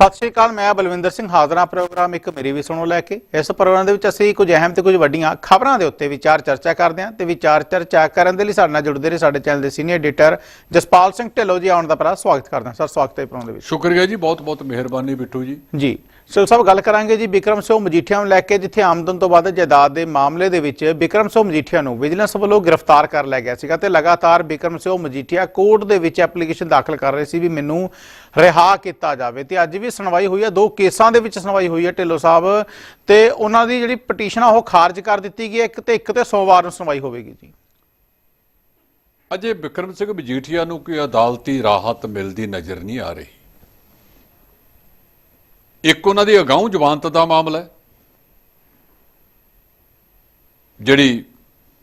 ਸਤਿ ਸ਼੍ਰੀ ਅਕਾਲ ਮੈਂ ਬਲਵਿੰਦਰ ਸਿੰਘ ਹਾਜ਼ਰਾਂ ਪ੍ਰੋਗਰਾਮ ਇੱਕ ਮੇਰੀ ਵੀ ਸੁਣੋ ਲੈ ਕੇ। ਇਸ ਪ੍ਰੋਗਰਾਮ ਦੇ ਵਿੱਚ ਅਸੀਂ ਕੁਝ ਅਹਿਮ ਤੇ ਕੁਝ ਵੱਡੀਆਂ ਖਬਰਾਂ ਦੇ ਉੱਤੇ ਵਿਚਾਰ ਚਰਚਾ ਕਰਦੇ ਹਾਂ ਤੇ ਵਿਚਾਰ ਚਰਚਾ ਕਰਨ ਦੇ ਲਈ ਸਾਡੇ ਨਾਲ ਜੁੜਦੇ ਰਹੇ ਸਾਡੇ ਚੈਨਲ ਦੇ ਸੀਨੀਅਰ ਐਡੀਟਰ ਜਸਪਾਲ ਸਿੰਘ ਢਿੱਲੋਂ ਜੀ ਆਉਣ ਦਾ ਬੜਾ ਸਵਾਗਤ ਕਰਦੇ ਹਾਂ। ਸਰ ਸਵਾਗਤ ਹੈ ਪ੍ਰੋਗਰਾਮ ਦੇ ਵਿੱਚ। ਸ਼ੁਕਰੀਆ ਜੀ ਬਹੁਤ ਬਹੁਤ ਮਿਹਰਬਾਨੀ ਬਿੱਟੂ ਜੀ। ਜੀ। ਸੋ ਸਭ ਗੱਲ ਕਰਾਂਗੇ ਜੀ ਵਿਕਰਮ ਸਿੰਘ ਮਜੀਠੀਆ ਨੂੰ ਲੈ ਕੇ, ਜਿੱਥੇ ਆਮਦਨ ਤੋਂ ਵੱਧ ਜਾਇਦਾਦ ਦੇ ਮਾਮਲੇ ਦੇ ਵਿੱਚ ਵਿਕਰਮ ਸਿੰਘ ਮਜੀਠੀਆ ਨੂੰ ਵਿਜੀਲੈਂਸ ਵੱਲੋਂ ਗ੍ਰਿਫਤਾਰ ਕਰ ਲਿਆ ਗਿਆ ਸੀਗਾ ਤੇ ਲਗਾਤਾਰ ਵਿਕਰਮ ਸਿੰਘ ਮਜੀਠੀਆ ਕੋਰਟ ਦੇ ਵਿੱਚ ਐਪਲੀਕੇਸ਼ਨ ਦਾਖਲ ਕਰ ਰਹੇ ਸੀ ਵੀ ਮੈਨੂੰ ਰਿਹਾ ਕੀਤਾ ਜਾਵੇ। ਤੇ ਅੱਜ ਵੀ ਸੁਣਵਾਈ ਹੋਈ ਹੈ, ਦੋ ਕੇਸਾਂ ਦੇ ਵਿੱਚ ਸੁਣਵਾਈ ਹੋਈ ਹੈ ਢਿੱਲੋਂ ਸਾਹਿਬ ਤੇ ਉਹਨਾਂ ਦੀ ਜਿਹੜੀ ਪਟੀਸ਼ਨ ਆ ਉਹ ਖਾਰਜ ਕਰ ਦਿੱਤੀ ਗਈ ਹੈ, ਇੱਕ ਤੇ ਇੱਕ ਤੇ ਸੋਮਵਾਰ ਨੂੰ ਸੁਣਵਾਈ ਹੋਵੇਗੀ ਜੀ। ਅਜੇ ਵਿਕਰਮ ਸਿੰਘ ਮਜੀਠੀਆ ਨੂੰ ਕੋਈ ਅਦਾਲਤੀ ਰਾਹਤ ਮਿਲਦੀ ਨਜ਼ਰ ਨਹੀਂ ਆ ਰਹੀ। ਇੱਕ ਉਹਨਾਂ ਦੀ ਅਗਾਊਂ ਜ਼ਮਾਨਤ ਦਾ ਮਾਮਲਾ ਹੈ, ਜਿਹੜੀ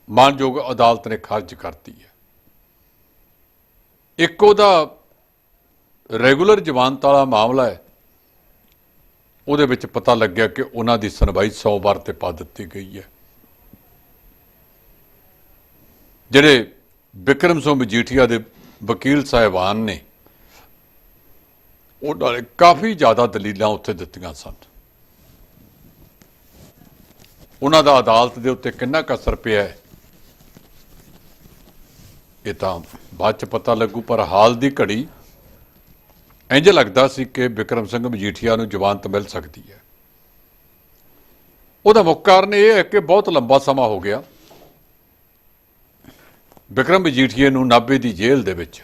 ਮਾਨਯੋਗ ਅਦਾਲਤ ਨੇ ਖਾਰਜ ਕਰਤੀ ਹੈ। ਇੱਕ ਉਹਦਾ ਰੈਗੂਲਰ ਜ਼ਮਾਨਤ ਵਾਲਾ ਮਾਮਲਾ ਹੈ, ਉਹਦੇ ਵਿੱਚ ਪਤਾ ਲੱਗਿਆ ਕਿ ਉਹਨਾਂ ਦੀ ਸੁਣਵਾਈ 100 ਵਾਰ ਤੇ ਪਾ ਦਿੱਤੀ ਗਈ ਹੈ। ਜਿਹੜੇ ਵਿਕਰਮ ਸਿੰਘ ਮਜੀਠੀਆ ਦੇ ਵਕੀਲ ਸਾਹਿਬਾਨ ਨੇ ਉਹਨਾਂ ਨੇ ਕਾਫੀ ਜ਼ਿਆਦਾ ਦਲੀਲਾਂ ਉੱਥੇ ਦਿੱਤੀਆਂ ਸਨ। ਉਹਨਾਂ ਦਾ ਅਦਾਲਤ ਦੇ ਉੱਤੇ ਕਿੰਨਾ ਕੁ ਅਸਰ ਪਿਆ ਹੈ, ਇਹ ਤਾਂ ਬਾਅਦ ਚ ਪਤਾ ਲੱਗੂ, ਪਰ ਹਾਲ ਦੀ ਘੜੀ ਇੰਜ ਲੱਗਦਾ ਸੀ ਕਿ ਵਿਕਰਮ ਸਿੰਘ ਮਜੀਠੀਆ ਨੂੰ ਜ਼ਮਾਨਤ ਮਿਲ ਸਕਦੀ ਹੈ। ਉਹਦਾ ਮੁੱਖ ਕਾਰਨ ਇਹ ਹੈ ਕਿ ਬਹੁਤ ਲੰਬਾ ਸਮਾਂ ਹੋ ਗਿਆ। ਵਿਕਰਮ ਮਜੀਠੀਏ ਨੂੰ ਨਾਭੇ ਦੀ ਜੇਲ੍ਹ ਦੇ ਵਿੱਚ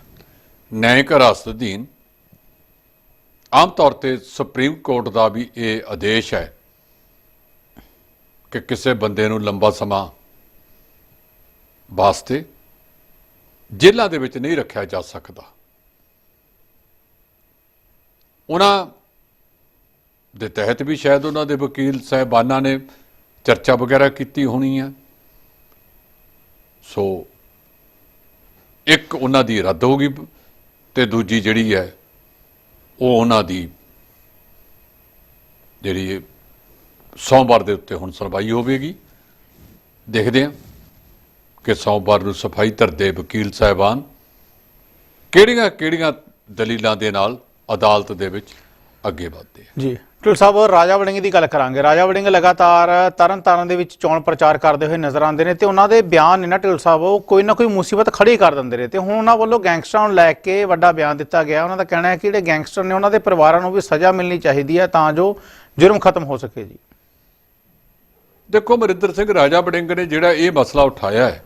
ਨਿਆਂਇਕ ਹਿਰਾਸਤ ਅਧੀਨ ਆਮ ਤੌਰ ਤੇ ਸੁਪਰੀਮ ਕੋਰਟ ਦਾ ਵੀ ਇਹ ਆਦੇਸ਼ ਹੈ ਕਿ ਕਿਸੇ ਬੰਦੇ ਨੂੰ ਲੰਬਾ ਸਮਾਂ ਵਾਸਤੇ ਜੇਲ੍ਹਾਂ ਦੇ ਵਿੱਚ ਨਹੀਂ ਰੱਖਿਆ ਜਾ ਸਕਦਾ। ਉਹਨਾਂ ਦੇ ਤਹਿਤ ਵੀ ਸ਼ਾਇਦ ਉਹਨਾਂ ਦੇ ਵਕੀਲ ਸਾਹਿਬਾਨਾਂ ਨੇ ਚਰਚਾ ਵਗੈਰਾ ਕੀਤੀ ਹੋਣੀ ਹੈ। ਸੋ ਇੱਕ ਉਹਨਾਂ ਦੀ ਰੱਦ ਹੋ ਗਈ ਤੇ ਦੂਜੀ ਜਿਹੜੀ ਹੈ ਉਹ ਉਹਨਾਂ ਦੀ ਜਿਹੜੀ ਸੋਮਵਾਰ ਦੇ ਉੱਤੇ ਹੁਣ ਸੁਣਵਾਈ ਹੋਵੇਗੀ। ਦੇਖਦੇ ਹਾਂ ਕਿ ਸੋਮਵਾਰ ਨੂੰ ਸਫ਼ਾਈ ਧਰਦੇ ਵਕੀਲ ਸਾਹਿਬਾਨ ਕਿਹੜੀਆਂ ਕਿਹੜੀਆਂ ਦਲੀਲਾਂ ਦੇ ਨਾਲ ਅਦਾਲਤ ਦੇ ਵਿੱਚ ਅੱਗੇ ਵਧਦੇ ਆ। ਜੀ। ਢਿੱਲੋਂ ਸਾਹਿਬ, ਰਾਜਾ ਵੜਿੰਗ ਦੀ ਗੱਲ ਕਰਾਂਗੇ। ਰਾਜਾ ਵੜਿੰਗ ਲਗਾਤਾਰ ਤਰਨ ਤਾਰਨ ਦੇ ਵਿੱਚ ਚੋਣ ਪ੍ਰਚਾਰ ਕਰਦੇ ਹੋਏ ਨਜ਼ਰ ਆਉਂਦੇ ਨੇ ਤੇ ਉਹਨਾਂ ਦੇ ਬਿਆਨ ਨੇ ਨਾ ਢਿੱਲੋਂ ਸਾਹਿਬ, ਉਹ ਕੋਈ ਨਾ ਕੋਈ ਮੁਸੀਬਤ ਖੜੀ ਕਰ ਦਿੰਦੇ ਨੇ ਤੇ ਹੁਣ ਉਹਨਾਂ ਵੱਲੋਂ ਗੈਂਗਸਟਰਾਂ ਨੂੰ ਲੈ ਕੇ ਵੱਡਾ ਬਿਆਨ ਦਿੱਤਾ ਗਿਆ। ਉਹਨਾਂ ਦਾ ਕਹਿਣਾ ਹੈ ਕਿ ਜਿਹੜੇ ਗੈਂਗਸਟਰ ਨੇ ਉਹਨਾਂ ਦੇ ਪਰਿਵਾਰਾਂ ਨੂੰ ਵੀ ਸਜ਼ਾ ਮਿਲਣੀ ਚਾਹੀਦੀ ਹੈ ਤਾਂ ਜੋ ਜੁਰਮ ਖਤਮ ਹੋ ਸਕੇ ਜੀ। ਦੇਖੋ ਮਰਿੰਦਰ ਸਿੰਘ, ਰਾਜਾ ਵੜਿੰਗ ਨੇ ਜਿਹੜਾ ਇਹ ਮਸਲਾ ਉਠਾਇਆ ਹੈ,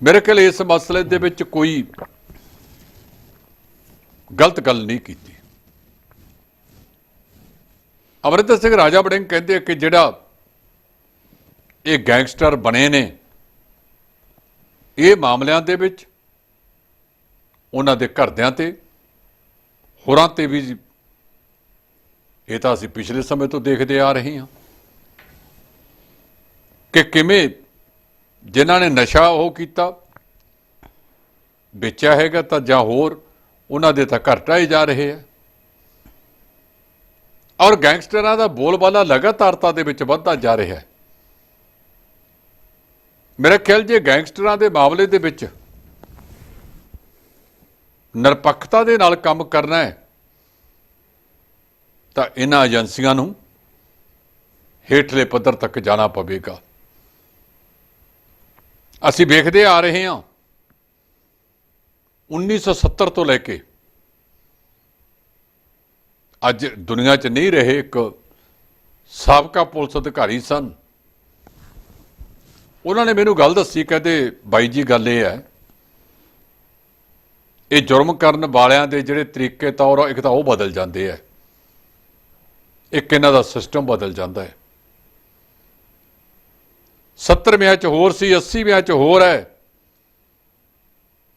ਮੇਰੇ ਖਿਆਲ ਇਸ ਮਸਲੇ ਦੇ ਵਿੱਚ ਕੋਈ ਗਲਤ ਗੱਲ ਨਹੀਂ ਕੀਤੀ। ਅਮਰਿੰਦਰ ਸਿੰਘ ਰਾਜਾ ਬੜਿੰਗ ਕਹਿੰਦੇ ਕਿ ਜਿਹੜਾ ਇਹ ਗੈਂਗਸਟਰ ਬਣੇ ਨੇ, ਇਹ ਮਾਮਲਿਆਂ ਦੇ ਵਿੱਚ, ਉਹਨਾਂ ਦੇ ਘਰਦਿਆਂ ਤੇ, ਹੋਰਾਂ ਤੇ ਵੀ ਇਹ ਤਾਂ ਅਸੀਂ ਪਿਛਲੇ ਸਮੇਂ ਤੋਂ ਦੇਖਦੇ ਆ ਰਹੇ ਹਾਂ ਕਿ ਕਿਵੇਂ ਜਿਨ੍ਹਾਂ ਨੇ ਨਸ਼ਾ ਉਹ ਕੀਤਾ, ਵੇਚਿਆ ਹੈਗਾ ਤਾਂ ਜਾਂ ਹੋਰ, ਉਹਨਾਂ ਦੇ ਤਾਂ ਘਰ ਢਾਏ ਜਾ ਰਹੇ ਆ। ਔਰ ਗੈਂਗਸਟਰਾਂ ਦਾ ਬੋਲਬਾਲਾ ਲਗਾਤਾਰਤਾ ਦੇ ਵਿੱਚ ਵੱਧਦਾ ਜਾ ਰਿਹਾ ਹੈ। ਮੇਰੇ ਖਿਆਲ ਜੇ ਗੈਂਗਸਟਰਾਂ ਦੇ ਮਾਮਲੇ ਦੇ ਵਿੱਚ ਨਿਰਪੱਖਤਾ ਦੇ ਨਾਲ ਕੰਮ ਕਰਨਾ ਹੈ, ਤਾਂ ਇਹਨਾਂ ਏਜੰਸੀਆਂ ਨੂੰ ਹੇਠਲੇ ਪੱਧਰ ਤੱਕ ਜਾਣਾ ਪਵੇਗਾ। ਅਸੀਂ ਵੇਖਦੇ ਆ ਰਹੇ ਹਾਂ। 1970 ਤੋਂ ਲੈ ਕੇ ਅੱਜ ਦੁਨੀਆ 'ਚ ਨਹੀਂ ਰਹੇ ਇੱਕ ਸਾਬਕਾ ਪੁਲਿਸ ਅਧਿਕਾਰੀ ਸਨ। ਉਹਨਾਂ ਨੇ ਮੈਨੂੰ ਗੱਲ ਦੱਸੀ, ਕਹਿੰਦੇ ਬਾਈ ਜੀ ਗੱਲ ਇਹ ਹੈ, ਇਹ ਜੁਰਮ ਕਰਨ ਵਾਲਿਆਂ ਦੇ ਜਿਹੜੇ ਤਰੀਕੇ ਤੌਰ ਇੱਕ ਤਾਂ ਉਹ ਬਦਲ ਜਾਂਦੇ ਆ ਇੱਕ ਇਹਨਾਂ ਦਾ ਸਿਸਟਮ ਬਦਲ ਜਾਂਦਾ ਹੈ। 70 ਵਿਆਂ ਚ ਹੋਰ ਸੀ 80 ਵਿਆਂ ਚ ਹੋਰ ਹੈ।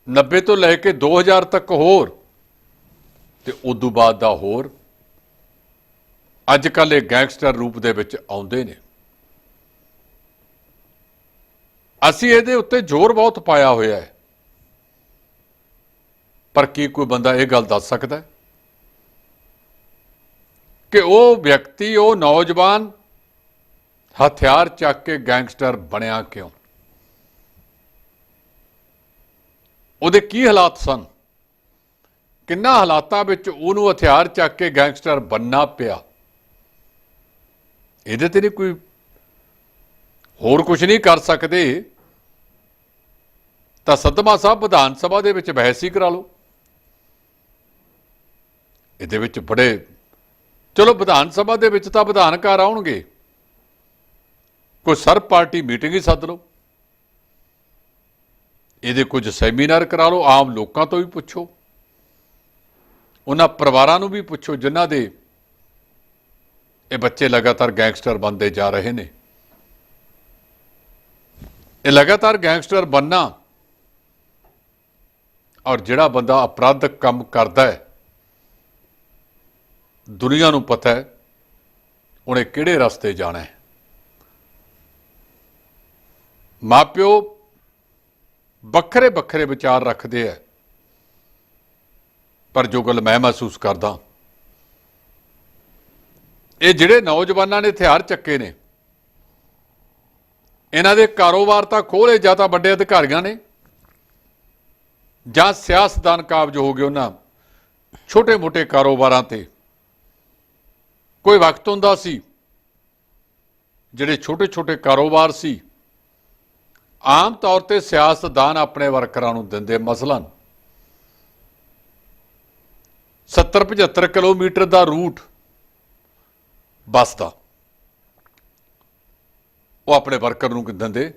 90 ਤੋਂ ਲੈ ਕੇ 2000 ਤੱਕ ਹੋਰ। ਤੇ ਉਦੋਂ ਬਾਅਦ ਦਾ ਹੋਰ। ਅੱਜ ਕੱਲ ਇਹ ਗੈਂਗਸਟਰ ਰੂਪ ਦੇ ਵਿੱਚ ਆਉਂਦੇ ਨੇ। ਅਸੀਂ ਇਹਦੇ ਉੱਤੇ ਜ਼ੋਰ ਬਹੁਤ ਪਾਇਆ ਹੋਇਆ ਹੈ। ਪਰ ਕੀ ਕੋਈ ਬੰਦਾ ਇਹ ਗੱਲ ਦੱਸ ਸਕਦਾ ਹੈ? ਕਿ ਉਹ ਵਿਅਕਤੀ, ਉਹ ਨੌਜਵਾਨ ਹਥਿਆਰ ਚੱਕ ਕੇ ਗੈਂਗਸਟਰ ਬਣਿਆ ਕਿਉਂ? ਉਹਦੇ ਕੀ ਹਾਲਾਤ ਸਨ? ਕਿੰਨਾ ਹਾਲਾਤਾਂ ਵਿੱਚ ਉਹਨੂੰ ਹਥਿਆਰ ਚੱਕ ਕੇ ਗੈਂਗਸਟਰ ਬੰਨਾ ਪਿਆ? ਇਹਦੇ ਤੇ ਨਹੀਂ ਕੋਈ ਹੋਰ ਕੁਝ ਨਹੀਂ ਕਰ ਸਕਦੇ। ਤਾਂ ਸਦਮਾ ਸਾਹਿਬ ਵਿਧਾਨ ਸਭਾ ਦੇ ਵਿੱਚ ਬਹਿਸ ਹੀ ਕਰਾ ਲਓ। ਇਹਦੇ ਵਿੱਚ ਬੜੇ ਚਲੋ ਵਿਧਾਨ ਸਭਾ ਦੇ ਵਿੱਚ ਤਾਂ ਵਿਧਾਨਕਾਰ ਆਉਣਗੇ। ਕੋਈ ਸਰਬ ਪਾਰਟੀ ਮੀਟਿੰਗ ਹੀ ਸੱਦ ਲਓ। ਇਹਦੇ ਕੁਝ ਸੈਮੀਨਾਰ ਕਰਾ ਲਓ, ਆਮ ਲੋਕਾਂ ਤੋਂ ਵੀ ਪੁੱਛੋ। ਉਹਨਾਂ ਪਰਿਵਾਰਾਂ ਨੂੰ ਵੀ ਪੁੱਛੋ, ਜਿਨ੍ਹਾਂ ਦੇ ਇਹ ਬੱਚੇ ਲਗਾਤਾਰ ਗੈਂਗਸਟਰ ਬਣਦੇ ਜਾ ਰਹੇ ਨੇ। ਇਹ ਲਗਾਤਾਰ ਗੈਂਗਸਟਰ ਬੰਨਾ ਔਰ ਜਿਹੜਾ ਬੰਦਾ ਅਪਰਾਧਕ ਕੰਮ ਕਰਦਾ ਹੈ, ਦੁਨੀਆ ਨੂੰ ਪਤਾ ਹੈ ਉਹਨੇ ਕਿਹੜੇ ਰਸਤੇ ਜਾਣਾ ਹੈ। ਮਾਪਿਓ ਵੱਖਰੇ ਵੱਖਰੇ ਵਿਚਾਰ ਰੱਖਦੇ ਆ ਪਰ ਜੋ ਗੱਲ ਮੈਂ ਮਹਿਸੂਸ ਕਰਦਾ ਇਹ ਜਿਹੜੇ ਨੌਜਵਾਨਾਂ ਨੇ ਹਥਿਆਰ ਚੱਕੇ ਨੇ, ਇਹਨਾਂ ਦੇ ਕਾਰੋਬਾਰ ਤਾਂ ਖੋਲੇ ਜਾਂ ਤਾਂ ਵੱਡੇ ਅਧਿਕਾਰੀਆਂ ਨੇ, ਜਾਂ ਸਿਆਸਤਦਾਨ ਕਾਬਜ ਹੋ ਗਏ ਉਹਨਾਂ ਛੋਟੇ-ਮੋਟੇ ਕਾਰੋਬਾਰਾਂ ਤੇ। ਕੋਈ ਵਕਤ ਹੁੰਦਾ ਸੀ, ਜਿਹੜੇ ਛੋਟੇ-ਛੋਟੇ ਕਾਰੋਬਾਰ ਸੀ, ਆਮ ਤੌਰ ਤੇ ਸਿਆਸਤਦਾਨ ਆਪਣੇ ਵਰਕਰਾਂ ਨੂੰ ਦਿੰਦੇ ਮਸਲਨ 70 75 ਕਿਲੋਮੀਟਰ ਦਾ ਰੂਟ ਬੱਸ ਦਾ ਉਹ ਆਪਣੇ ਵਰਕਰ ਨੂੰ ਦਿੰਦੇ,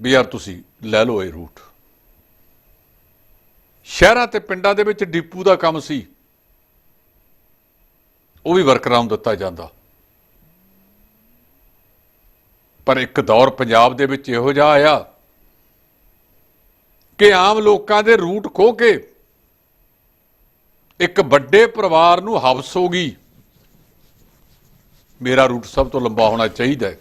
ਵੀ ਯਾਰ ਤੁਸੀਂ ਲੈ ਲਓ ਇਹ ਰੂਟ ਸ਼ਹਿਰਾਂ ਤੇ ਪਿੰਡਾਂ ਦੇ ਵਿੱਚ ਡਿਪੂ ਦਾ ਕੰਮ ਸੀ। ਉਹ ਵੀ ਵਰਕਰਾਂ ਨੂੰ ਦਿੱਤਾ ਜਾਂਦਾ। ਪਰ ਇੱਕ ਦੌਰ ਪੰਜਾਬ ਦੇ ਵਿੱਚ ਇਹੋ ਜਿਹਾ ਆਇਆ ਕਿ ਆਮ ਲੋਕਾਂ ਦੇ ਰੂਟ ਖੋ ਕੇ ਇੱਕ ਵੱਡੇ ਪਰਿਵਾਰ ਨੂੰ ਹਵਸ ਹੋ ਗਈ। ਮੇਰਾ ਰੂਟ ਸਭ ਤੋਂ ਲੰਬਾ ਹੋਣਾ ਚਾਹੀਦਾ ਹੈ।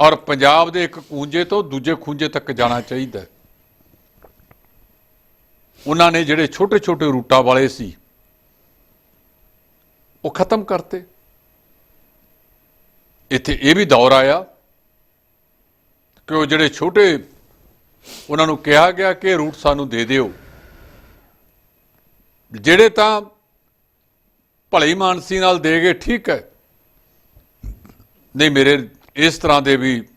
ਔਰ ਪੰਜਾਬ ਦੇ ਇੱਕ ਕੂੰਜੇ ਤੋਂ ਦੂਜੇ ਖੂੰਜੇ ਤੱਕ ਜਾਣਾ ਚਾਹੀਦਾ ਹੈ। ਉਹਨਾਂ ਨੇ ਜਿਹੜੇ ਛੋਟੇ ਛੋਟੇ ਰੂਟਾਂ ਵਾਲੇ ਸੀ, ਉਹ ਖਤਮ ਕਰਤੇ। ਇੱਥੇ ਇਹ ਵੀ ਦੌਰ ਆਇਆ ਕਿ ਉਹ ਜਿਹੜੇ ਛੋਟੇ, ਉਹਨਾਂ ਨੂੰ ਕਿਹਾ ਗਿਆ ਕਿ ਰੂਟ ਸਾਨੂੰ ਦੇ ਦਿਓ। ਜਿਹੜੇ ਤਾਂ ਭਲੀ ਮਾਨਸੀ ਨਾਲ ਦੇ ਗਏ, ਠੀਕ ਹੈ। ਨਹੀਂ, ਮੇਰੇ ਇਸ ਤਰ੍ਹਾਂ ਦੇ ਵੀ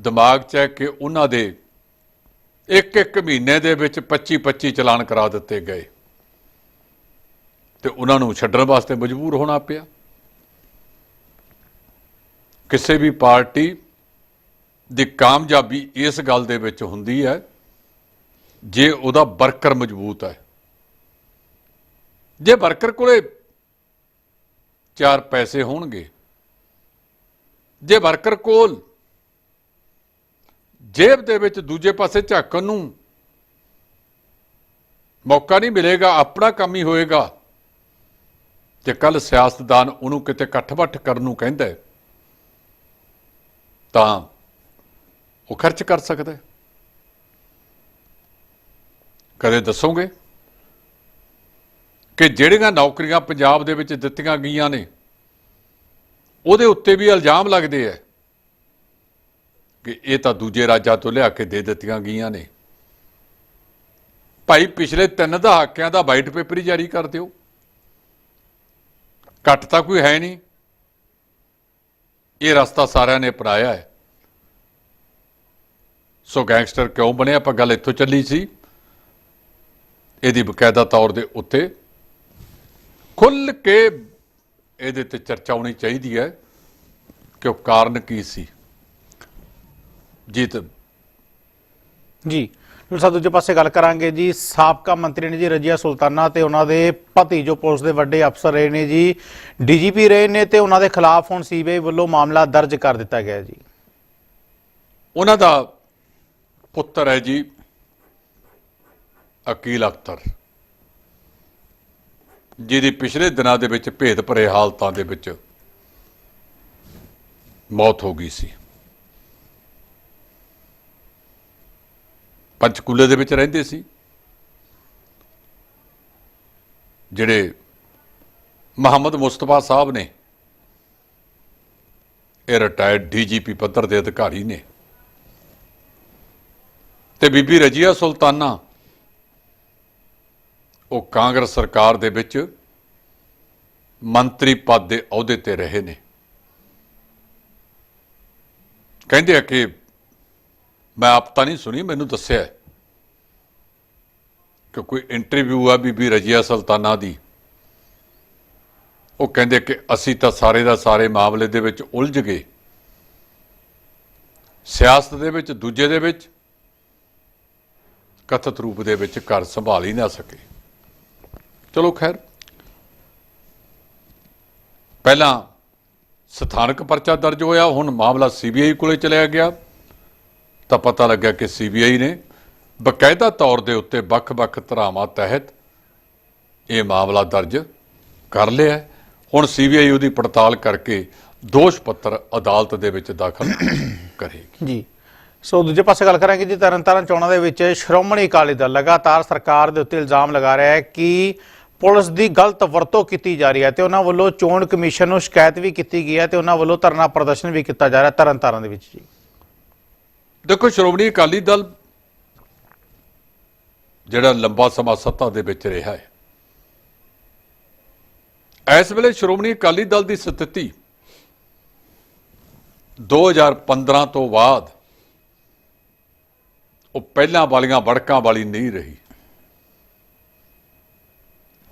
ਦਿਮਾਗ 'ਚ ਹੈ ਕਿ ਉਹਨਾਂ ਦੇ ਇੱਕ ਇੱਕ ਮਹੀਨੇ ਦੇ ਵਿੱਚ 25 25 ਚਲਾਨ ਕਰਾ ਦਿੱਤੇ ਗਏ। ਤੇ ਉਹਨਾਂ ਨੂੰ ਛੱਡਣ ਵਾਸਤੇ ਮਜਬੂਰ ਹੋਣਾ ਪਿਆ। ਕਿਸੇ ਵੀ ਪਾਰਟੀ ਦੀ ਕਾਮਯਾਬੀ ਇਸ ਗੱਲ ਦੇ ਵਿੱਚ ਹੁੰਦੀ ਹੈ, ਜੇ ਉਹਦਾ ਵਰਕਰ ਮਜ਼ਬੂਤ ਹੈ। ਜੇ ਵਰਕਰ ਕੋਲੇ ਚਾਰ ਪੈਸੇ ਹੋਣਗੇ। ਜੇ ਵਰਕਰ ਕੋਲ ਜੇਬ ਦੇ ਵਿੱਚ ਦੂਜੇ ਪਾਸੇ ਝਾਕਣ ਨੂੰ ਮੌਕਾ ਨਹੀਂ ਮਿਲੇਗਾ, ਆਪਣਾ ਕੰਮ ਹੀ ਹੋਏਗਾ, ਤੇ ਕੱਲ ਸਿਆਸਤਦਾਨ ਉਹਨੂੰ ਕਿਤੇ ਇਕੱਠ-ਬੱਠ ਕਰਨ ਨੂੰ ਕਹਿੰਦਾ ਤਾਂ ਉਹ ਖਰਚ ਕਰ ਸਕਦਾ ਕਦੇ ਦੱਸੋਗੇ? ਕਿ ਜਿਹੜੀਆਂ ਨੌਕਰੀਆਂ ਪੰਜਾਬ ਦੇ ਵਿੱਚ ਦਿੱਤੀਆਂ ਗਈਆਂ ਨੇ, ਉਹਦੇ ਉੱਤੇ ਵੀ ਇਲਜ਼ਾਮ ਲੱਗਦੇ ਆ ਕਿ ਇਹ ਤਾਂ ਦੂਜੇ ਰਾਜਾਂ ਤੋਂ ਲਿਆ ਕੇ ਦੇ ਦਿੱਤੀਆਂ ਗਈਆਂ ਨੇ। ਭਾਈ ਪਿਛਲੇ ਤਿੰਨ ਦਹਾਕਿਆਂ ਦਾ ਵਾਈਟ ਪੇਪਰ ਹੀ ਜਾਰੀ ਕਰ ਦਿਓ। ਘੱਟ ਤਾਂ ਕੋਈ ਹੈ ਨਹੀਂ। ਇਹ ਰਸਤਾ ਸਾਰਿਆਂ ਨੇ ਅਪਣਾਇਆ ਹੈ ਸੋ ਗੈਂਗਸਟਰ ਕਿਉਂ ਬਣੇ ਆਪਾਂ ਗੱਲ ਇੱਥੋਂ ਚੱਲੀ ਸੀ। ਇਹਦੀ ਬਕਾਇਦਾ ਤੌਰ ਦੇ ਉੱਤੇ ਖੁੱਲ ਕੇ ਇਹਦੇ ਤੇ ਚਰਚਾ ਹੋਣੀ ਚਾਹੀਦੀ ਹੈ ਕਿ ਉਹ ਕਾਰਨ ਕੀ ਸੀ? ਜੀਤ। ਜੀ। ਫਿਰ ਸਾਹਿਬ ਦੂਜੇ ਪਾਸੇ ਗੱਲ ਕਰਾਂਗੇ ਜੀ। ਸਾਬਕਾ ਮੰਤਰੀ ਨੇ ਜੀ ਰਜੀਆ ਸੁਲਤਾਨਾ ਤੇ ਉਹਨਾਂ ਦੇ ਪਤੀ ਜੋ ਪੁਲਿਸ ਦੇ ਵੱਡੇ ਅਫਸਰ ਰਹੇ ਨੇ ਜੀ ਡੀਜੀਪੀ ਰਹੇ ਨੇ ਤੇ ਉਹਨਾਂ ਦੇ ਖਿਲਾਫ ਹੁਣ ਸੀਬੀਆਈ ਵੱਲੋਂ ਮਾਮਲਾ ਦਰਜ ਕਰ ਦਿੱਤਾ ਗਿਆ ਜੀ। ਉਹਨਾਂ ਦਾ ਪੁੱਤਰ ਹੈ ਜੀ ਅਕੀਲ ਅਖਤਰ। ਜਿਹਦੀ ਪਿਛਲੇ ਦਿਨਾਂ ਦੇ ਵਿੱਚ ਭੇਦ ਭਰੇ ਹਾਲਤਾਂ ਦੇ ਵਿੱਚ ਮੌਤ ਹੋ ਗਈ ਸੀ। ਪੰਚਕੂਲੇ ਦੇ ਵਿੱਚ ਰਹਿੰਦੇ ਸੀ। ਜਿਹੜੇ ਮੁਹੰਮਦ ਮੁਸਤਫਾ ਸਾਹਿਬ ਨੇ, ਇਹ ਰਿਟਾਇਰਡ ਡੀਜੀਪੀ ਪੱਧਰ ਦੇ ਅਧਿਕਾਰੀ ਨੇ। ਤੇ ਬੀਬੀ ਰਜੀਆ ਸੁਲਤਾਨਾ ਉਹ ਕਾਂਗਰਸ ਸਰਕਾਰ ਦੇ ਵਿੱਚ ਮੰਤਰੀ ਪਦ ਦੇ ਅਹੁਦੇ ਤੇ ਰਹੇ ਨੇ। ਕਹਿੰਦੇ ਆ ਕਿ ਮੈਂ ਆਪ ਤਾਂ ਨਹੀਂ ਸੁਣੀ, ਮੈਨੂੰ ਦੱਸਿਆ ਹੈ ਕਿ ਕੋਈ ਇੰਟਰਵਿਊ ਆ ਬੀਬੀ ਰਜੀਆ ਸੁਲਤਾਨਾ ਦੀ। ਉਹ ਕਹਿੰਦੇ ਕਿ ਅਸੀਂ ਤਾਂ ਸਾਰੇ ਦਾ ਸਾਰੇ ਮਾਮਲੇ ਦੇ ਵਿੱਚ ਉਲਝ ਗਏ। ਸਿਆਸਤ ਦੇ ਵਿੱਚ, ਦੂਜੇ ਦੇ ਵਿੱਚ ਕਥਿਤ ਰੂਪ ਦੇ ਵਿੱਚ ਘਰ ਸੰਭਾਲ ਹੀ ਨਾ ਸਕੇ। ਚਲੋ ਖੈਰ। ਪਹਿਲਾਂ ਸਥਾਨਕ ਪਰਚਾ ਦਰਜ ਹੋਇਆ ਹੁਣ ਮਾਮਲਾ ਸੀਬੀਆਈ ਕੋਲੇ ਚਲਿਆ ਗਿਆ। ਤਾਂ ਪਤਾ ਲੱਗਾ ਕਿ ਸੀਬੀਆਈ ਨੇ ਬਕਾਇਦਾ ਤੌਰ ਦੇ ਉੱਤੇ ਵੱਖ-ਵੱਖ ਧਰਾਵਾਂ ਤਹਿਤ ਇਹ ਮਾਮਲਾ ਦਰਜ ਕਰ ਲਿਆ। ਹੁਣ ਸੀਬੀਆਈ ਉਹਦੀ ਪੜਤਾਲ ਕਰਕੇ ਦੋਸ਼ ਪੱਤਰ ਅਦਾਲਤ ਦੇ ਵਿੱਚ ਦਾਖਲ ਕਰੇਗੀ। ਜੀ। ਸੋ ਦੂਜੇ ਪਾਸੇ ਗੱਲ ਕਰਾਂਗੇ ਜੀ ਤਰਨਤਾਰਨ ਚੋਣਾਂ ਦੇ ਵਿੱਚ ਸ਼੍ਰੋਮਣੀ ਅਕਾਲੀ ਦਲ ਲਗਾਤਾਰ ਸਰਕਾਰ ਦੇ ਉੱਤੇ ਇਲਜ਼ਾਮ ਲਗਾ ਰਿਹਾ ਹੈ ਕਿ ਪੁਲਿਸ ਦੀ ਗਲਤ ਵਰਤੋਂ ਕੀਤੀ ਜਾ ਰਹੀ ਹੈ ਤੇ ਉਹਨਾਂ ਵੱਲੋਂ ਚੋਣ ਕਮਿਸ਼ਨ ਨੂੰ ਸ਼ਿਕਾਇਤ ਵੀ ਕੀਤੀ ਗਈ ਹੈ ਤੇ ਉਹਨਾਂ ਵੱਲੋਂ ਧਰਨਾ ਪ੍ਰਦਰਸ਼ਨ ਵੀ ਕੀਤਾ ਜਾ ਰਿਹਾ ਤਰਨਤਾਰਨ ਦੇ ਵਿੱਚ ਜੀ। ਦੇਖੋ, ਸ਼੍ਰੋਮਣੀ ਅਕਾਲੀ ਦਲ ਜਿਹੜਾ ਲੰਬਾ ਸਮਾਂ ਸੱਤਾ ਦੇ ਵਿੱਚ ਰਿਹਾ ਹੈ। ਇਸ ਵੇਲੇ ਸ਼੍ਰੋਮਣੀ ਅਕਾਲੀ ਦਲ ਦੀ ਸਥਿਤੀ 2015 ਤੋਂ ਬਾਅਦ ਉਹ ਪਹਿਲਾਂ ਵਾਲੀਆਂ ਵੜਕਾਂ ਵਾਲੀ ਨਹੀਂ ਰਹੀ।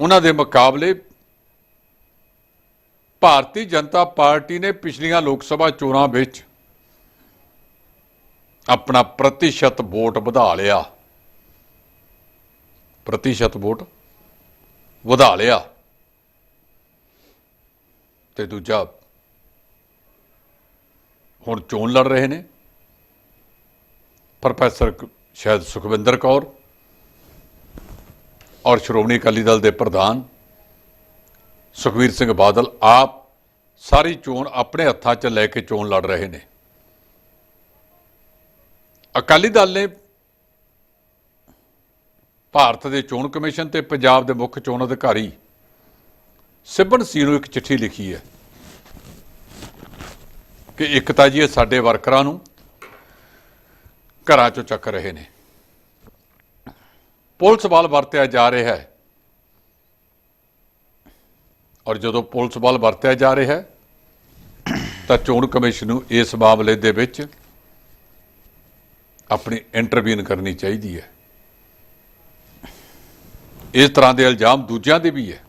ਉਹਨਾਂ ਦੇ ਮੁਕਾਬਲੇ ਭਾਰਤੀ ਜਨਤਾ ਪਾਰਟੀ ਨੇ ਪਿਛਲੀਆਂ ਲੋਕ ਸਭਾ ਚੋਣਾਂ ਵਿੱਚ ਆਪਣਾ ਪ੍ਰਤੀਸ਼ਤ ਵੋਟ ਵਧਾ ਲਿਆ। ਪ੍ਰਤੀਸ਼ਤ ਵੋਟ ਵਧਾ ਲਿਆ। ਤੇ ਦੂਜਾ, ਹੁਣ ਚੋਣ ਲੜ ਰਹੇ ਨੇ। ਪ੍ਰੋਫੈਸਰ ਸ਼ਾਇਦ ਸੁਖਵਿੰਦਰ ਕੌਰ ਔਰ ਸ਼੍ਰੋਮਣੀ ਅਕਾਲੀ ਦਲ ਦੇ ਪ੍ਰਧਾਨ ਸੁਖਵੀਰ ਸਿੰਘ ਬਾਦਲ ਆਪ ਸਾਰੀ ਚੋਣ ਆਪਣੇ ਹੱਥਾਂ 'ਚ ਲੈ ਕੇ ਚੋਣ ਲੜ ਰਹੇ ਨੇ। ਅਕਾਲੀ ਦਲ ਨੇ ਭਾਰਤ ਦੇ ਚੋਣ ਕਮਿਸ਼ਨ ਤੇ ਪੰਜਾਬ ਦੇ ਮੁੱਖ ਚੋਣ ਅਧਿਕਾਰੀ ਸਿਬਨ ਸੀ ਨੂੰ ਇੱਕ ਚਿੱਠੀ ਲਿਖੀ ਹੈ ਕਿ ਇੱਕ ਤਾਂ ਜੀ ਇਹ ਸਾਡੇ ਵਰਕਰਾਂ ਨੂੰ ਘਰਾਂ ਚੋਂ ਚੱਕ ਰਹੇ ਨੇ। ਪੁਲਿਸ ਵੱਲ ਵਰਤਿਆ ਜਾ ਰਿਹਾ ਹੈ। ਔਰ ਜਦੋਂ ਪੁਲਿਸ ਵੱਲ ਵਰਤਿਆ ਜਾ ਰਿਹਾ ਹੈ, ਤਾਂ ਚੋਣ ਕਮਿਸ਼ਨ ਨੂੰ ਇਸ ਮਾਮਲੇ ਦੇ ਵਿੱਚ ਆਪਣੀ ਇੰਟਰਵਿਊਨ ਕਰਨੀ ਚਾਹੀਦੀ ਹੈ। ਇਸ ਤਰ੍ਹਾਂ ਦੇ ਇਲਜ਼ਾਮ ਦੂਜਿਆਂ ਦੇ ਵੀ ਹੈ।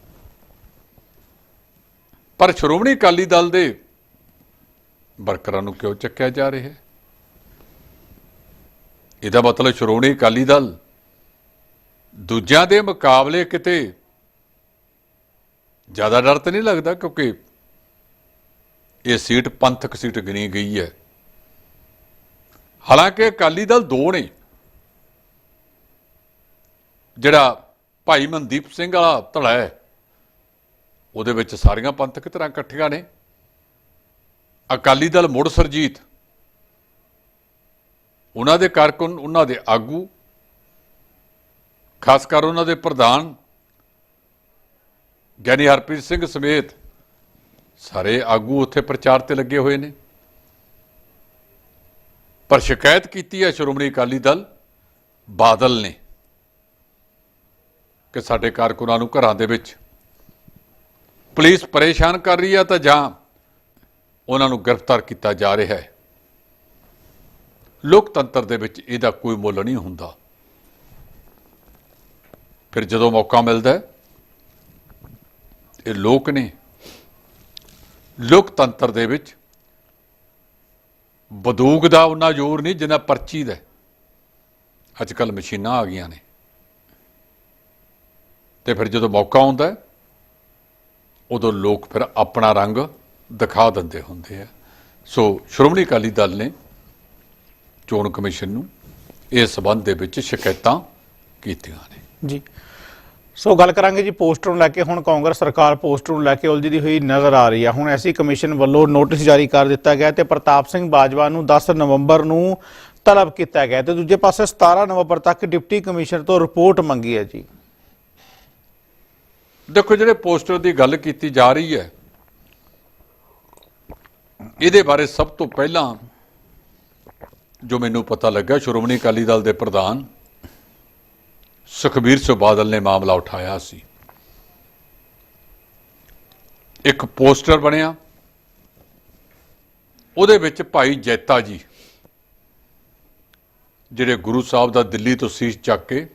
ਪਰ ਸ਼੍ਰੋਮਣੀ ਅਕਾਲੀ ਦਲ ਦੇ ਵਰਕਰਾਂ ਨੂੰ ਕਿਉਂ ਚੱਕਿਆ ਜਾ ਰਿਹਾ ਹੈ? ਇਹਦਾ ਮਤਲਬ ਸ਼੍ਰੋਮਣੀ ਅਕਾਲੀ ਦਲ ਦੂਜਿਆਂ ਦੇ ਮੁਕਾਬਲੇ ਕਿਤੇ ਜ਼ਿਆਦਾ ਡਰ ਤਾਂ ਨਹੀਂ ਲੱਗਦਾ ਕਿਉਂਕਿ ਇਹ ਸੀਟ ਪੰਥਕ ਸੀਟ ਗਿਣੀ ਗਈ ਹੈ। ਹਾਲਾਂਕਿ ਅਕਾਲੀ ਦਲ ਦੋ ਨੇ। ਜਿਹੜਾ ਭਾਈ ਮਨਦੀਪ ਸਿੰਘ ਵਾਲਾ ਧੜਾ ਹੈ, ਉਹਦੇ ਵਿੱਚ ਸਾਰੀਆਂ ਪੰਥਕ ਧਿਰਾਂ ਇਕੱਠੀਆਂ ਨੇ। ਅਕਾਲੀ ਦਲ ਮੁੜ ਸਰਜੀਤ। ਉਹਨਾਂ ਦੇ ਕਾਰਕੁਨ, ਉਹਨਾਂ ਦੇ ਆਗੂ ਖਾਸ ਕਰ ਉਹਨਾਂ ਦੇ ਪ੍ਰਧਾਨ ਗਿਆਨੀ ਹਰਪ੍ਰੀਤ ਸਿੰਘ ਸਮੇਤ ਸਾਰੇ ਆਗੂ ਉੱਥੇ ਪ੍ਰਚਾਰ ਤੇ ਲੱਗੇ ਹੋਏ ਨੇ। ਪਰ ਸ਼ਿਕਾਇਤ ਕੀਤੀ ਹੈ ਸ਼੍ਰੋਮਣੀ ਅਕਾਲੀ ਦਲ ਬਾਦਲ ਨੇ ਕਿ ਸਾਡੇ ਕਾਰਕੁਨਾਂ ਨੂੰ ਘਰਾਂ ਦੇ ਵਿੱਚ ਪੁਲਿਸ ਪਰੇਸ਼ਾਨ ਕਰ ਰਹੀ ਹੈ ਤਾਂ ਜਾਂ ਉਹਨਾਂ ਨੂੰ ਗ੍ਰਿਫਤਾਰ ਕੀਤਾ ਜਾ ਰਿਹਾ ਹੈ। ਲੋਕਤੰਤਰ ਦੇ ਵਿੱਚ ਇਹਦਾ ਕੋਈ ਮੁੱਲ ਨਹੀਂ ਹੁੰਦਾ। ਫਿਰ ਜਦੋਂ ਮੌਕਾ ਮਿਲਦਾ ਇਹ ਲੋਕ ਨੇ ਲੋਕਤੰਤਰ ਦੇ ਵਿੱਚ ਬੰਦੂਕ ਦਾ ਉਹਨਾਂ ਜ਼ੋਰ ਨਹੀਂ ਜਿੰਨਾ ਪਰਚੀ ਦਾ ਅੱਜ ਕੱਲ ਮਸ਼ੀਨਾਂ ਆ ਗਈਆਂ ਨੇ। ਤੇ ਫਿਰ ਜਦੋਂ ਮੌਕਾ ਆਉਂਦਾ ਉਦੋਂ ਲੋਕ ਫਿਰ ਆਪਣਾ ਰੰਗ ਦਿਖਾ ਦਿੰਦੇ ਹੁੰਦੇ ਆ। ਸੋ ਸ਼੍ਰੋਮਣੀ ਅਕਾਲੀ ਦਲ ਨੇ ਚੋਣ ਕਮਿਸ਼ਨ ਨੂੰ ਇਸ ਸਬੰਧ ਦੇ ਵਿੱਚ ਸ਼ਿਕਾਇਤਾਂ ਕੀਤੀਆਂ ਨੇ। ਜੀ। ਸੋ ਗੱਲ ਕਰਾਂਗੇ ਜੀ ਪੋਸਟਰ ਨੂੰ ਲੈ ਕੇ। ਹੁਣ ਕਾਂਗਰਸ ਸਰਕਾਰ ਪੋਸਟਰ ਨੂੰ ਲੈ ਕੇ ਉਲਝਦੀ ਹੋਈ ਨਜ਼ਰ ਆ ਰਹੀ ਹੈ ਹੁਣ ਐਸੀ ਕਮਿਸ਼ਨ ਵੱਲੋਂ ਨੋਟਿਸ ਜਾਰੀ ਕਰ ਦਿੱਤਾ ਗਿਆ ਤੇ ਪ੍ਰਤਾਪ ਸਿੰਘ ਬਾਜਵਾ ਨੂੰ 10 ਨਵੰਬਰ ਨੂੰ ਤਲਬ ਕੀਤਾ ਗਿਆ ਤੇ ਦੂਜੇ ਪਾਸੇ 17 ਨਵੰਬਰ ਤੱਕ ਡਿਪਟੀ ਕਮਿਸ਼ਨਰ ਤੋਂ ਰਿਪੋਰਟ ਮੰਗੀ ਹੈ ਜੀ। ਦੇਖੋ, ਜਿਹੜੇ ਪੋਸਟਰ ਦੀ ਗੱਲ ਕੀਤੀ ਜਾ ਰਹੀ ਹੈ, ਇਹਦੇ ਬਾਰੇ ਸਭ ਤੋਂ ਪਹਿਲਾਂ ਜੋ ਮੈਨੂੰ ਪਤਾ ਲੱਗਾ ਸ਼੍ਰੋਮਣੀ ਅਕਾਲੀ ਦਲ ਦੇ ਪ੍ਰਧਾਨ ਸੁਖਬੀਰ ਸਿੰਘ ਬਾਦਲ ਨੇ ਮਾਮਲਾ ਉਠਾਇਆ ਸੀ। ਇੱਕ ਪੋਸਟਰ ਬਣਿਆ। ਉਹਦੇ ਵਿੱਚ ਭਾਈ ਜੈਤਾ ਜੀ, ਜਿਹੜੇ ਗੁਰੂ ਸਾਹਿਬ ਦਾ ਦਿੱਲੀ ਤੋਂ ਸੀਸ ਚੱਕ ਕੇ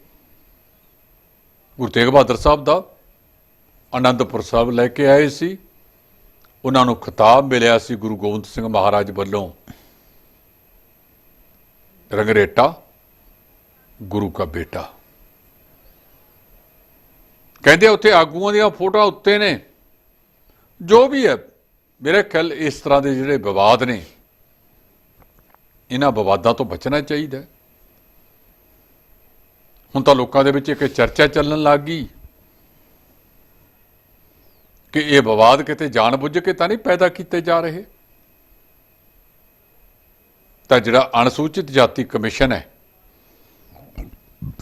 ਗੁਰੂ ਤੇਗ ਬਹਾਦਰ ਸਾਹਿਬ ਦਾ ਆਨੰਦਪੁਰ ਸਾਹਿਬ ਲੈ ਕੇ ਆਏ ਸੀ। ਉਹਨਾਂ ਨੂੰ ਖਿਤਾਬ ਮਿਲਿਆ ਸੀ ਗੁਰੂ ਗੋਬਿੰਦ ਸਿੰਘ ਮਹਾਰਾਜ ਵੱਲੋਂ। ਰੰਗਰੇਟਾ, ਗੁਰੂ ਕਾ ਬੇਟਾ। ਕਹਿੰਦੇ ਉੱਥੇ ਆਗੂਆਂ ਦੀਆਂ ਫੋਟੋਆਂ ਉੱਤੇ ਨੇ। ਜੋ ਵੀ ਹੈ, ਮੇਰੇ ਖਿਆਲ ਇਸ ਤਰ੍ਹਾਂ ਦੇ ਜਿਹੜੇ ਵਿਵਾਦ ਨੇ, ਇਹਨਾਂ ਵਿਵਾਦਾਂ ਤੋਂ ਬਚਣਾ ਚਾਹੀਦਾ। ਹੁਣ ਤਾਂ ਲੋਕਾਂ ਦੇ ਵਿੱਚ ਇੱਕ ਚਰਚਾ ਚੱਲਣ ਲੱਗ ਗਈ ਕਿ ਇਹ ਵਿਵਾਦ ਕਿਤੇ ਜਾਣਬੁੱਝ ਕੇ ਤਾਂ ਨਹੀਂ ਪੈਦਾ ਕੀਤੇ ਜਾ ਰਹੇ। ਤਾਂ ਜਿਹੜਾ ਅਨੁਸੂਚਿਤ ਜਾਤੀ ਕਮਿਸ਼ਨ ਹੈ,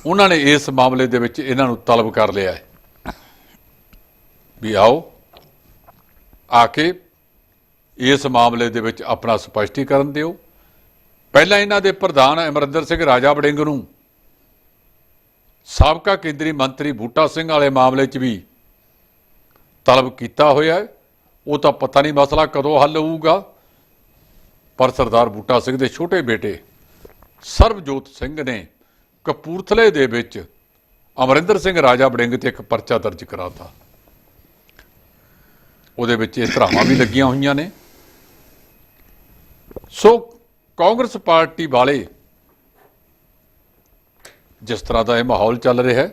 ਉਹਨਾਂ ਨੇ ਇਸ ਮਾਮਲੇ ਦੇ ਵਿੱਚ ਇਹਨਾਂ ਨੂੰ ਤਲਬ ਕਰ ਲਿਆ ਹੈ। ਵੀ ਆਓ, ਆ ਕੇ ਇਸ ਮਾਮਲੇ ਦੇ ਵਿੱਚ ਆਪਣਾ ਸਪਸ਼ਟੀਕਰਨ ਦਿਓ। ਪਹਿਲਾਂ ਇਹਨਾਂ ਦੇ ਪ੍ਰਧਾਨ ਅਮਰਿੰਦਰ ਸਿੰਘ ਰਾਜਾ ਵੜਿੰਗ ਨੂੰ, ਸਾਬਕਾ ਕੇਂਦਰੀ ਮੰਤਰੀ ਬੂਟਾ ਸਿੰਘ ਵਾਲੇ ਮਾਮਲੇ 'ਚ ਵੀ ਤਲਬ ਕੀਤਾ ਹੋਇਆ ਉਹ ਤਾਂ ਪਤਾ ਨਹੀਂ ਮਸਲਾ ਕਦੋਂ ਹੱਲ ਹੋਊਗਾ, ਪਰ ਸਰਦਾਰ ਬੂਟਾ ਸਿੰਘ ਦੇ ਛੋਟੇ ਬੇਟੇ ਸਰਬਜੋਤ ਸਿੰਘ ਨੇ ਕਪੂਰਥਲੇ ਦੇ ਵਿੱਚ ਅਮਰਿੰਦਰ ਸਿੰਘ ਰਾਜਾ ਵੜਿੰਗ ਤੇ ਇੱਕ ਪਰਚਾ ਦਰਜ ਕਰਾਤਾ। ਉਹਦੇ ਵਿੱਚ ਇਹ ਧਰਾਵਾਂ ਵੀ ਲੱਗੀਆਂ ਹੋਈਆਂ ਨੇ। ਸੋ ਕਾਂਗਰਸ ਪਾਰਟੀ ਵਾਲੇ ਜਿਸ ਤਰ੍ਹਾਂ ਦਾ ਇਹ ਮਾਹੌਲ ਚੱਲ ਰਿਹਾ ਹੈ,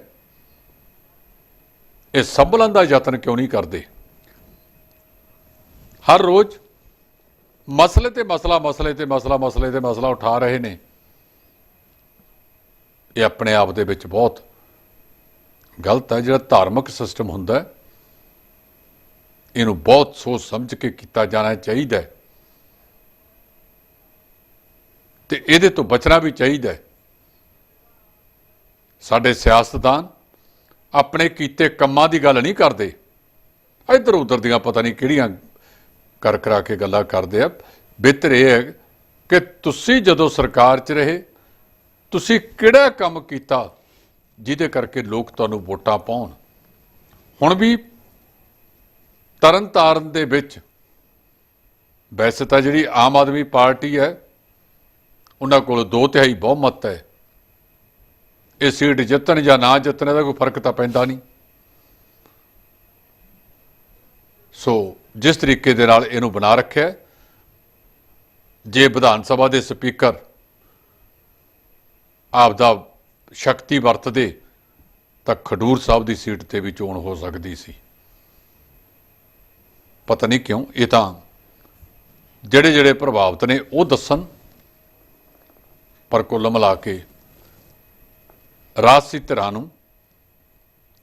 ਇਹ ਸੰਭਲਣ ਦਾ ਯਤਨ ਕਿਉਂ ਨਹੀਂ ਕਰਦੇ? ਹਰ ਰੋਜ਼ ਮਸਲੇ ਤੇ ਮਸਲਾ, ਮਸਲੇ ਤੇ ਮਸਲਾ, ਮਸਲੇ ਤੇ ਮਸਲਾ ਉਠਾ ਰਹੇ ਨੇ। ਇਹ ਆਪਣੇ ਆਪ ਦੇ ਵਿੱਚ ਬਹੁਤ ਗਲਤ ਹੈ। ਜਿਹੜਾ ਧਾਰਮਿਕ ਸਿਸਟਮ ਹੁੰਦਾ ਹੈ ਇਹਨੂੰ ਬਹੁਤ ਸੋਚ ਸਮਝ ਕੇ ਕੀਤਾ ਜਾਣਾ ਚਾਹੀਦਾ ਹੈ। ਤੇ ਇਹਦੇ ਤੋਂ ਬਚਣਾ ਵੀ ਚਾਹੀਦਾ ਹੈ। ਸਾਡੇ ਸਿਆਸਤਦਾਨ ਆਪਣੇ ਕੀਤੇ ਕੰਮਾਂ ਦੀ ਗੱਲ ਨਹੀਂ ਕਰਦੇ। ਇੱਧਰ ਉੱਧਰ ਦੀਆਂ ਪਤਾ ਨਹੀਂ ਕਿਹੜੀਆਂ ਕਰ ਕਰਾ ਕੇ ਗੱਲਾਂ ਕਰਦੇ ਆ। ਬਿਹਤਰ ਇਹ ਹੈ ਕਿ ਤੁਸੀਂ ਜਦੋਂ ਸਰਕਾਰ 'ਚ ਰਹੇ, ਤੁਸੀਂ ਕਿਹੜਾ ਕੰਮ ਕੀਤਾ ਜਿਹਦੇ ਕਰਕੇ ਲੋਕ ਤੁਹਾਨੂੰ ਵੋਟਾਂ ਪਾਉਣ। ਹੁਣ ਵੀ ਤਰਨ ਤਾਰਨ ਦੇ ਵਿੱਚ ਵੈਸੇ ਤਾਂ ਜਿਹੜੀ ਆਮ ਆਦਮੀ ਪਾਰਟੀ ਹੈ, ਉਹਨਾਂ ਕੋਲ ਦੋ ਤਿਹਾਈ ਬਹੁਮਤ ਹੈ। ਇਹ ਸੀਟ ਜਿੱਤਣ ਜਾਂ ਨਾ ਜਿੱਤਣ ਦਾ ਕੋਈ ਫ਼ਰਕ ਤਾਂ ਪੈਂਦਾ ਨਹੀਂ। ਸੋ ਜਿਸ ਤਰੀਕੇ ਦੇ ਨਾਲ ਇਹਨੂੰ ਬਣਾ ਰੱਖਿਆ ਜੇ ਵਿਧਾਨ ਸਭਾ ਦੇ ਸਪੀਕਰ ਆਪ ਦਾ ਸ਼ਕਤੀ ਵਰਤਦੇ, ਤਾਂ ਖਡੂਰ ਸਾਹਿਬ ਦੀ ਸੀਟ ਤੇ ਵੀ ਚੋਣ ਹੋ ਸਕਦੀ ਸੀ। ਪਤਾ ਨਹੀਂ ਕਿਉਂ, ਇਹ ਤਾਂ ਜਿਹੜੇ ਜਿਹੜੇ ਪ੍ਰਭਾਵਿਤ ਨੇ ਉਹ ਦੱਸਣ। ਪਰ ਕੁੱਲ ਮਿਲਾ ਕੇ ਰਾਜਸੀ ਧਿਰਾਂ ਨੂੰ,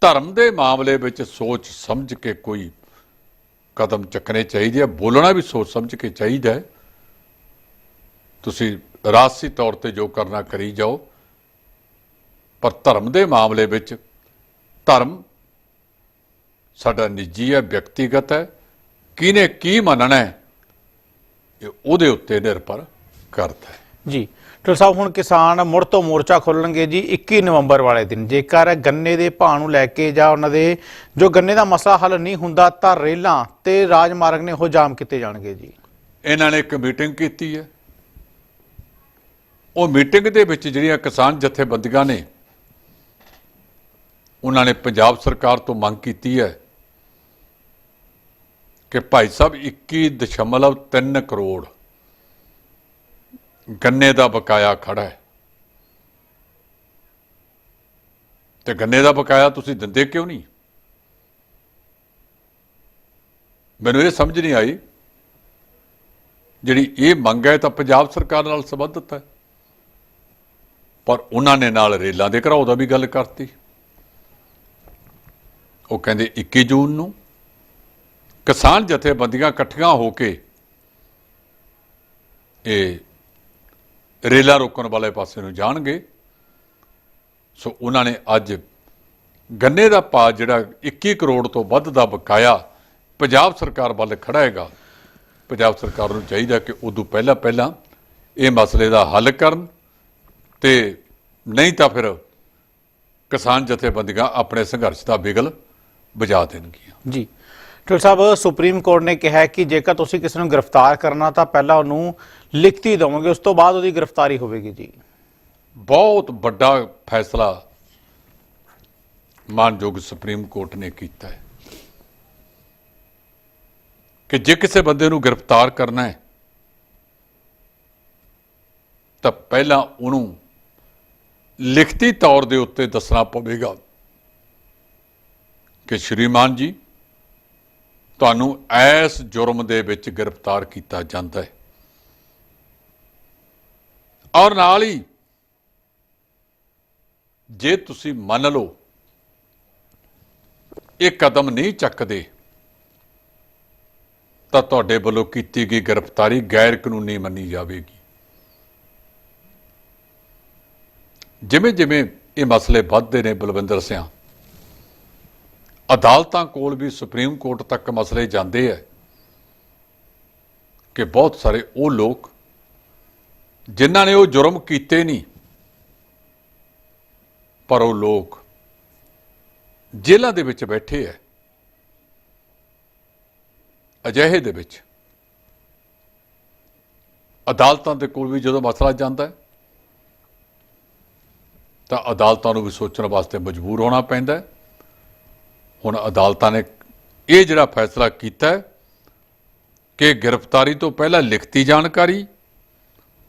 ਧਰਮ ਦੇ ਮਾਮਲੇ ਵਿੱਚ ਸੋਚ ਸਮਝ ਕੇ ਕੋਈ ਕਦਮ ਚੱਕਣੇ ਚਾਹੀਦੇ ਆ, ਬੋਲਣਾ ਵੀ ਸੋਚ ਸਮਝ ਕੇ ਚਾਹੀਦਾ ਹੈ। ਤੁਸੀਂ ਰਾਜਸੀ ਤੌਰ ਤੇ ਜੋ ਕਰਨਾ ਕਰੀ ਜਾਓ, ਪਰ ਧਰਮ ਦੇ ਮਾਮਲੇ ਵਿੱਚ ਧਰਮ ਸਾਡਾ ਨਿੱਜੀ ਹੈ, ਵਿਅਕਤੀਗਤ ਹੈ। ਕਿਹਨੇ ਕੀ ਮੰਨਣਾ ਹੈ? ਇਹ ਉਹਦੇ ਉੱਤੇ ਨਿਰਭਰ ਕਰਦਾ ਹੈ। ਜੀ ਡਾਕਟਰ ਸਾਹਿਬ ਹੁਣ ਕਿਸਾਨ ਮੁੜ ਤੋਂ ਮੋਰਚਾ ਖੋਲਣਗੇ ਜੀ 21 ਨਵੰਬਰ ਵਾਲੇ ਦਿਨ। ਜੇਕਰ ਗੰਨੇ ਦੇ ਭਾਅ ਨੂੰ ਲੈ ਕੇ ਜਾਂ ਉਹਨਾਂ ਦੇ ਜੋ ਗੰਨੇ ਦਾ ਮਸਲਾ ਹੱਲ ਨਹੀਂ ਹੁੰਦਾ ਤਾਂ ਰੇਲਾਂ ਤੇ ਰਾਜਮਾਰਗ ਨੇ ਉਹ ਜਾਮ ਕੀਤੇ ਜਾਣਗੇ ਜੀ। ਇਹਨਾਂ ਨੇ ਇੱਕ ਮੀਟਿੰਗ ਕੀਤੀ ਹੈ। ਉਹ ਮੀਟਿੰਗ ਦੇ ਵਿੱਚ ਜਿਹੜੀਆਂ ਕਿਸਾਨ ਜਥੇਬੰਦੀਆਂ ਨੇ ਉਹਨਾਂ ਨੇ ਪੰਜਾਬ ਸਰਕਾਰ ਤੋਂ ਮੰਗ ਕੀਤੀ ਹੈ ਕਿ ਭਾਈ ਸਾਹਿਬ 21.3 ਕਰੋੜ ਗੰਨੇ ਦਾ ਬਕਾਇਆ ਖੜਾ ਹੈ। ਤੇ ਗੰਨੇ ਦਾ ਬਕਾਇਆ ਤੁਸੀਂ ਦਿੰਦੇ ਕਿਉਂ ਨਹੀਂ? ਮੈਨੂੰ ਇਹ ਸਮਝ ਨਹੀਂ ਆਈ। ਜਿਹੜੀ ਇਹ ਮੰਗ ਹੈ ਤਾਂ ਪੰਜਾਬ ਸਰਕਾਰ ਨਾਲ ਸੰਬੰਧਿਤ ਹੈ। ਪਰ ਉਹਨਾਂ ਨੇ ਨਾਲ ਰੇਲਾਂ ਦੇ ਘਰਾਓ ਦਾ ਵੀ ਗੱਲ ਕਰਤੀ। ਉਹ ਕਹਿੰਦੇ 21 ਜੂਨ ਨੂੰ ਕਿਸਾਨ ਜਥੇਬੰਦੀਆਂ ਇਕੱਠੀਆਂ ਹੋ ਕੇ ਇਹ ਰੇਲਾ ਰੋਕਣ ਵਾਲੇ ਪਾਸੇ ਨੂੰ ਜਾਣਗੇ। ਸੋ ਉਹਨਾਂ ਨੇ ਅੱਜ ਗੰਨੇ ਦਾ ਭਾਅ ਜਿਹੜਾ 21 ਕਰੋੜ ਤੋਂ ਵੱਧ ਦਾ ਬਕਾਇਆ ਪੰਜਾਬ ਸਰਕਾਰ ਵੱਲ ਖੜਾ ਹੈਗਾ। ਪੰਜਾਬ ਸਰਕਾਰ ਨੂੰ ਚਾਹੀਦਾ ਕਿ ਉਦੋਂ ਪਹਿਲਾਂ ਪਹਿਲਾਂ ਇਹ ਮਸਲੇ ਦਾ ਹੱਲ ਕਰਨ ਤੇ ਨਹੀਂ ਤਾਂ ਫਿਰ ਕਿਸਾਨ ਜਥੇਬੰਦੀਆਂ ਆਪਣੇ ਸੰਘਰਸ਼ ਦਾ ਬਿਗਲ ਵਜਾ ਦੇਣਗੀਆਂ। ਜੀ। ਢਿੱਲ ਸਾਹਿਬ, ਸੁਪਰੀਮ ਕੋਰਟ ਨੇ ਕਿਹਾ ਕਿ ਜੇਕਰ ਤੁਸੀਂ ਕਿਸੇ ਨੂੰ ਗ੍ਰਿਫਤਾਰ ਕਰਨਾ ਤਾਂ ਪਹਿਲਾਂ ਉਹਨੂੰ ਲਿਖਤੀ ਦੇਵੋਗੇ, ਉਸ ਤੋਂ ਬਾਅਦ ਉਹਦੀ ਗ੍ਰਿਫਤਾਰੀ ਹੋਵੇਗੀ ਜੀ। ਬਹੁਤ ਵੱਡਾ ਫੈਸਲਾ ਮਾਨਯੋਗ ਸੁਪਰੀਮ ਕੋਰਟ ਨੇ ਕੀਤਾ ਹੈ ਕਿ ਜੇ ਕਿਸੇ ਬੰਦੇ ਨੂੰ ਗ੍ਰਿਫਤਾਰ ਕਰਨਾ ਹੈ, ਤਾਂ ਪਹਿਲਾਂ ਉਹਨੂੰ ਲਿਖਤੀ ਤੌਰ ਦੇ ਉੱਤੇ ਦੱਸਣਾ ਪਵੇਗਾ ਕਿ ਸ਼੍ਰੀਮਾਨ ਜੀ ਤੁਹਾਨੂੰ ਇਸ ਜੁਰਮ ਦੇ ਵਿੱਚ ਗ੍ਰਿਫਤਾਰ ਕੀਤਾ ਜਾਂਦਾ ਹੈ। ਔਰ ਨਾਲ ਹੀ ਜੇ ਤੁਸੀਂ ਮੰਨ ਲਓ, ਇਹ ਕਦਮ ਨਹੀਂ ਚੱਕਦੇ, ਤਾਂ ਤੁਹਾਡੇ ਵੱਲੋਂ ਕੀਤੀ ਗਈ ਗ੍ਰਿਫਤਾਰੀ ਗੈਰ ਕਾਨੂੰਨੀ ਮੰਨੀ ਜਾਵੇਗੀ। ਜਿਵੇਂ ਜਿਵੇਂ ਇਹ ਮਸਲੇ ਵੱਧਦੇ ਨੇ ਬਲਵਿੰਦਰ ਸਿੰਘ ਅਦਾਲਤਾਂ ਕੋਲ ਵੀ ਸੁਪਰੀਮ ਕੋਰਟ ਤੱਕ ਮਸਲੇ ਜਾਂਦੇ ਹੈ ਕਿ ਬਹੁਤ ਸਾਰੇ ਉਹ ਲੋਕ ਜਿਨ੍ਹਾਂ ਨੇ ਉਹ ਜੁਰਮ ਕੀਤੇ ਨਹੀਂ, ਪਰ ਉਹ ਲੋਕ ਜੇਲ੍ਹਾਂ ਦੇ ਵਿੱਚ ਬੈਠੇ ਐ ਅਜਿਹੇ ਦੇ ਵਿੱਚ। ਅਦਾਲਤਾਂ ਦੇ ਕੋਲ ਵੀ ਜਦੋਂ ਮਸਲਾ ਜਾਂਦਾ ਹੈ, ਤਾਂ ਅਦਾਲਤਾਂ ਨੂੰ ਵੀ ਸੋਚਣ ਵਾਸਤੇ ਮਜਬੂਰ ਹੋਣਾ ਪੈਂਦਾ ਹੈ। ਹੁਣ ਅਦਾਲਤਾਂ ਨੇ ਇਹ ਜਿਹੜਾ ਫੈਸਲਾ ਕੀਤਾ ਕਿ ਗ੍ਰਿਫਤਾਰੀ ਤੋਂ ਪਹਿਲਾਂ ਲਿਖਤੀ ਜਾਣਕਾਰੀ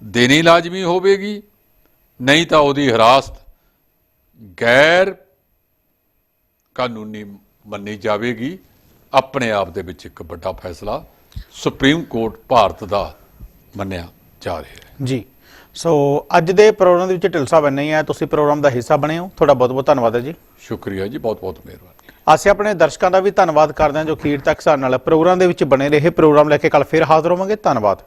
ਦੇਣੀ ਲਾਜ਼ਮੀ ਹੋਵੇਗੀ ਨਹੀਂ ਤਾਂ ਉਹਦੀ ਹਿਰਾਸਤ ਗੈਰ ਕਾਨੂੰਨੀ ਮੰਨੀ ਜਾਵੇਗੀ। ਆਪਣੇ ਆਪ ਦੇ ਵਿੱਚ ਇੱਕ ਵੱਡਾ ਫੈਸਲਾ ਸੁਪਰੀਮ ਕੋਰਟ ਭਾਰਤ ਦਾ ਮੰਨਿਆ ਜਾ ਰਿਹਾ ਹੈ। ਜੀ। ਸੋ ਅੱਜ ਦੇ ਪ੍ਰੋਗਰਾਮ ਦੇ ਵਿੱਚ ਢਿੱਲ ਸਾਹਿਬ ਇੰਨਾ ਹੀ ਹੈ। ਤੁਸੀਂ ਪ੍ਰੋਗਰਾਮ ਦਾ ਹਿੱਸਾ ਬਣੇ ਹੋ। ਤੁਹਾਡਾ ਬਹੁਤ ਬਹੁਤ ਧੰਨਵਾਦ ਹੈ ਜੀ। ਸ਼ੁਕਰੀਆ ਜੀ। ਬਹੁਤ ਬਹੁਤ ਮਿਹਰਬਾਨੀ। ਅਸੀਂ ਆਪਣੇ ਦਰਸ਼ਕਾਂ ਦਾ ਵੀ ਧੰਨਵਾਦ ਕਰਦੇ ਹਾਂ ਜੋ ਅਖੀਰ ਤੱਕ ਸਾਡੇ ਨਾਲ ਪ੍ਰੋਗਰਾਮ ਦੇ ਵਿੱਚ ਬਣੇ ਰਹੇ। ਪ੍ਰੋਗਰਾਮ ਲੈ ਕੇ ਕੱਲ ਫਿਰ ਹਾਜ਼ਰ ਹੋਵਾਂਗੇ। ਧੰਨਵਾਦ।